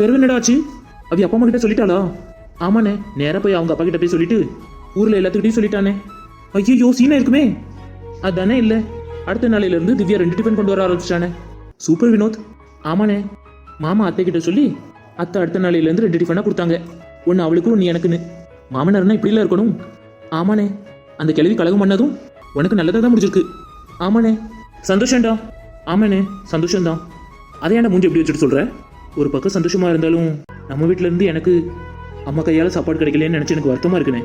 பெருவினடாச்சு என்னடா அவ அப்பா அம்மா கிட்ட சொல்லிட்டாளா? ஆமாண்ணே நேராக போய் அவங்க அப்பா கிட்ட போய் சொல்லிட்டு ஊர்ல எல்லாத்துக்கிட்டையும் சொல்லிட்டானே. ஐயோ சீனா இருக்குமே. அதானே இல்லை அடுத்த நாளையில இருந்து திவ்யா ரெண்டு டிஃபன் கொண்டு வர ஆரம்பிச்சிட்டானே. சூப்பர் வினோத். ஆமாண்ணே மாமா அத்தை கிட்ட சொல்லி அத்தை அடுத்த நாளையில இருந்து ரெண்டு டிஃபனாக கொடுத்தாங்க. ஒன்று அவளுக்கும் நீ எனக்குன்னு. மாமனார்னா இப்படிலாம் இருக்கணும். ஆமாண்ணே அந்த கிழவி கழகம் பண்ணதும் உனக்கு நல்லதாக தான் முடிஞ்சிருக்கு. ஆமாண்ணே சந்தோஷம்டா. ஆமாண்ணே சந்தோஷம்தான். அதை ஏன்டா மூஞ்சி எப்படி வச்சுட்டு சொல்ற? ஒரு பக்கம் சந்தோஷமா இருந்தாலும் நம்ம வீட்ல இருந்து எனக்கு அம்மா கையால சாப்பாடு கிடைக்கலன்னு நினைச்சு எனக்கு வருத்தமா இருக்குனே.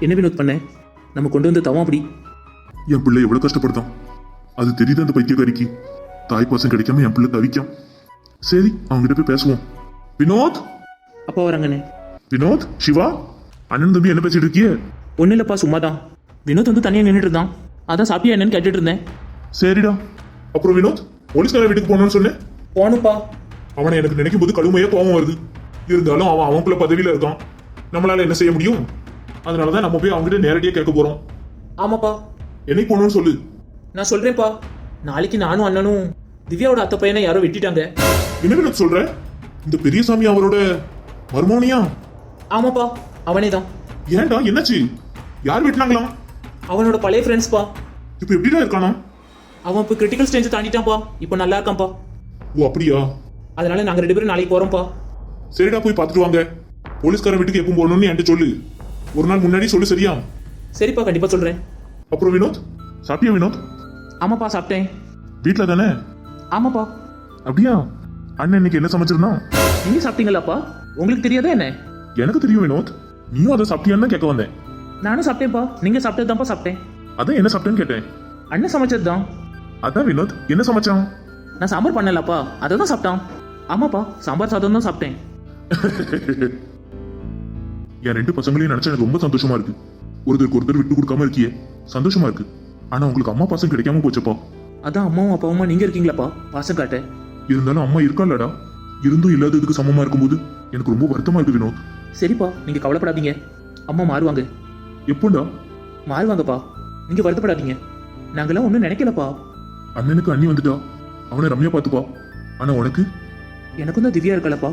என்ன வினோத் பண்ண? நம்ம கொண்டு வந்த தவம் அப்படி. என் பிள்ளை எவ்வளவு கஷ்டப்படுதான். அது தெரியுது அந்த பைத்தியக்காரிக்கு. தாய் பாசம் கிடைக்காம என் பிள்ளை தவிக்கும். சரி அவங்ககிட்ட போய் பேசுவோம். வினோத்? அப்பா வராங்கண்ணே வினோத்? சிவா? அண்ணன் தம்பி என்ன பேசிட்டு இருக்கிய ஒன்றும் இல்லைப்பா சும்மா தான் வினோத் வந்து தனியாக நின்றுட்டு இருந்தான். அதான் சாப்பிட்டியா என்னன்னு கேட்டுட்டு இருந்தேன். சரிடா. அப்புறம் வினோத் போலீஸ்கார வீட்டுக்கு போகணும்னு சொன்னேன். போகணும்ப்பா. அவனை எனக்கு நினைக்கும் போது கடுமையா கோவம் வருது. இருந்தாலும் அவன் அவனுக்குள்ள பதவியில இருக்கான். நம்மளால என்ன செய்ய முடியும்? அதனாலதான் நம்ம போய் அவங்ககிட்ட நேரடியா கேட்க போறோம். ஆமாப்பா. என்னைக்கு போகணும்னு சொல்லு. நான் சொல்றேன்ப்பா. நாளைக்கு நானும் அண்ணனும் திவ்யாவோட அத்தை பையனை யாரோ வெட்டிட்டாங்க. என்ன சொல்ற? இந்த பெரியசாமி அவரோட மர்மோனியா ஆமாப்பா. அவனே தான் ஏன்டா? என்னாச்சு? யார் வெட்டினாங்களாம்? அவனோட பழைய ஃப்ரெண்ட்ஸ்ப்பா இப்ப எப்படிடா இருக்கானா அவன் இப்போ கிரிட்டிக்கல் ஸ்டேஜ் தாண்டிட்டான்ப்பா. இப்போ நல்லா இருக்கான்ப்பா. ஓ அப்படியா? அதனால நாங்கள் ரெண்டு பேரும் நாளைக்கு போகிறோம்ப்பா சரிடா போய் பார்த்துட்டு வாங்க. போலீஸ்காரன் வீட்டுக்கு எப்போ போகணும்னு என்கிட்ட சொல்லு. ஒரு நாள் முன்னாடி சொல்லு சரியா? சரிப்பா கண்டிப்பாக சொல்கிறேன் அப்புறம் வினோத்? சாப்பிட்டியா வினோத்? ஆமாப்பா சாப்பிட்டேன். வீட்டில் தானே? ஆமாப்பா. அப்படியா? அண்ணன் இன்னைக்கு என்ன சமைச்சிருந்தான் நீங்கள் சாப்பிட்டீங்களாப்பா? உங்களுக்கு தெரியாதா என்ன? எனக்கு தெரியும் வினோத். நீயும் அதை சாப்பிட்டியான்னு தான் கேட்க வந்தேன். நானும் சாப்பிட்டேன்ப்பா. நீங்கள் சாப்பிட்டது தான்ப்பா சாப்பிட்டேன். அதான் என்ன சாப்பிட்டேன்னு கேட்டேன். அண்ணன் சமைச்சது தான் அதான் வினோத். என்ன சமைச்சான்? நான் சாம்பார் பண்ணலப்பா. அதை தான் சாப்பிட்டான். ஆமாப்பா சாம்பார் சாதம் தான் சாப்பிட்டேன். என் ரெண்டு பசங்களையும் நினைச்சா எனக்கு ரொம்ப சந்தோஷமா இருக்கு. ஒருத்தருக்கு ஒருத்தர் விட்டு கொடுக்காம இருக்கியே. சந்தோஷமா இருக்கு. ஆனா உங்களுக்கு அம்மா பாசம் கிடைக்காம போச்சப்பா. அதான் அம்மாவும் அப்பாவுமா நீங்கள் இருக்கீங்களாப்பா? பாசம் காட்ட. இருந்தாலும் அம்மா இருக்கால்லடா இருந்தும் இல்லாததுக்கு சமமா இருக்கும்போது எனக்கு ரொம்ப வருத்தமா இருக்கு வினோத். சரிப்பா நீங்கள் கவலைப்படாதீங்க. அம்மா மாறுவாங்க. எப்போண்டா? மாறுவாங்கப்பா. நீங்கள் வருத்தப்படாதீங்க. நாங்களாம் ஒன்றும் நினைக்கலப்பா. அண்ணனுக்கு அண்ணி வந்துட்டா. அவனை ரம்யா பார்த்துப்பா. ஆனா உனக்கு? எனக்கும் தான் திவ்யா இருக்காளப்பா.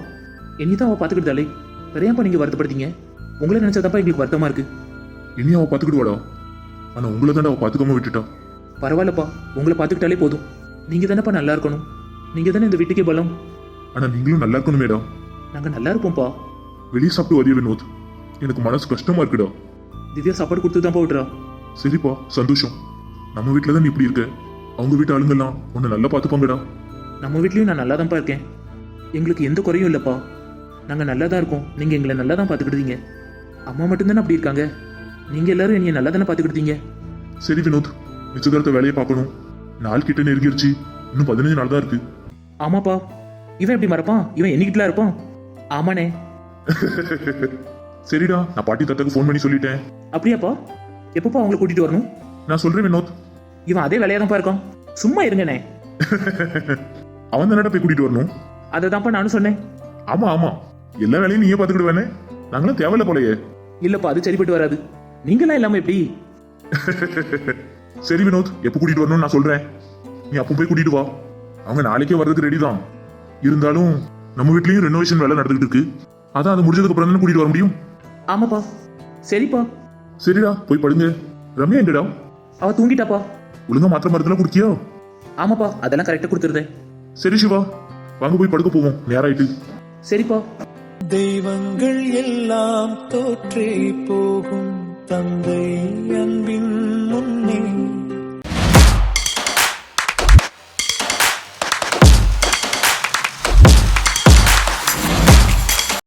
என்னை தான் அவள் பார்த்துக்கிட்டாலே பெரியப்பா நீங்கள் வருத்தப்படுத்தீங்க? உங்களை நினச்சதாப்பா எங்களுக்கு வருத்தமாக இருக்கு. இனி அவ பாத்துக்கிடுவாடா ஆனா உங்களை தாண்டா அவ பாத்துக்காம விட்டுட்டா. பரவாயில்லப்பா. உங்களை பார்த்துக்கிட்டாலே போதும். நீங்கள் தானேப்பா நல்லா இருக்கணும். நீங்கள் தானே இந்த வீட்டுக்கே பலம். ஆனா நீங்களும் நல்லா இருக்கணுமேடா நாங்கள் நல்லா இருப்போம்ப்பா. வெளியே சாப்பிட்டு வரிய வினோத். எனக்கு மனசு கஷ்டமா இருக்குடா. திவ்யா சாப்பாடு கொடுத்து தான்ப்பா விட்றா சரிப்பா சந்தோஷம். நம்ம வீட்டில் தான் இப்படி இருக்க. அவங்க வீட்டு ஆளுங்கெல்லாம் உன்னை நல்லா பார்த்துப்பாங்கடா. நம்ம வீட்லேயும் நான் நல்லா தான்ப்பா இருக்கேன். எங்களுக்கு எந்த குறையும் இல்லைப்பா. நாங்கள் நல்லா தான் இருக்கோம். நீங்கள் எங்களை நல்லா தான் பார்த்துக்கிட்டீங்க. அம்மா மட்டும்தானே அப்படி இருக்காங்க? நீங்கள் எல்லாரும் என்னைய நல்லா தானே பார்த்துக்கிட்டீங்க? சரி வினோத் நிச்சயதார்த்த வேலையை பார்க்கணும். நாள் கிட்ட நெருங்கிருச்சு. இன்னும் பதினஞ்சு நாள் தான் இருக்கு. ஆமாப்பா. இவன் எப்படி மறப்பான்? இவன் என்னைக்கிட்டலாம் இருப்பான்? ஆமாண்ணே. சரிடா நான் பாட்டி தாத்தாக்கு ஃபோன் பண்ணி சொல்லிட்டேன். அப்படியாப்பா? எப்பப்பா அவங்கள கூட்டிகிட்டு வரணும்? நான் சொல்றேன் வினோத். இவன் அதே வேலையாக தான்ப்பா இருக்கான் சும்மா இருங்கண்ணே. அவன் தானடா போய் கூட்டிட்டு வரணும்? அதை தான்ப்பா நானும் சொன்னேன். ஆமா ஆமா. எல்லா வேலையும் நீயே பார்த்துக்கிடுவேனே. நாங்களும் தேவையில்ல போலயே. இல்லைப்பா அது சரிப்பட்டு வராது. நீங்களாம் இல்லாமல் எப்படி? சரி வினோத் எப்போ கூட்டிட்டு வரணும்னு நான் சொல்றேன். நீ அப்போ போய் கூட்டிட்டு வா. அவங்க நாளைக்கே வர்றதுக்கு ரெடி தான். இருந்தாலும் நம்ம வீட்லயும் ரெனோவேஷன் வேலை நடந்துகிட்டு இருக்கு. அதான் அது முடிஞ்சதுக்கு அப்புறம் தானே கூட்டிட்டு வர முடியும்? ஆமாப்பா. சரிப்பா. சரிடா போய் படுங்க. ரம்யா எங்கடா? அவ தூங்கிட்டாப்பா. ஒழுங்கா மாத்திரை மருந்துலாம் குடிக்கியா? ஆமாப்பா அதெல்லாம் கரெக்டாக கொடுத்துருதேன் சரி சிவா. வாங்க போய் படுக்க போவோம். நேராயிட்டு. சரிப்பா. தெய்வங்கள் எல்லாம் தோற்றே போகும் தந்தை அன்பின் முன்னே.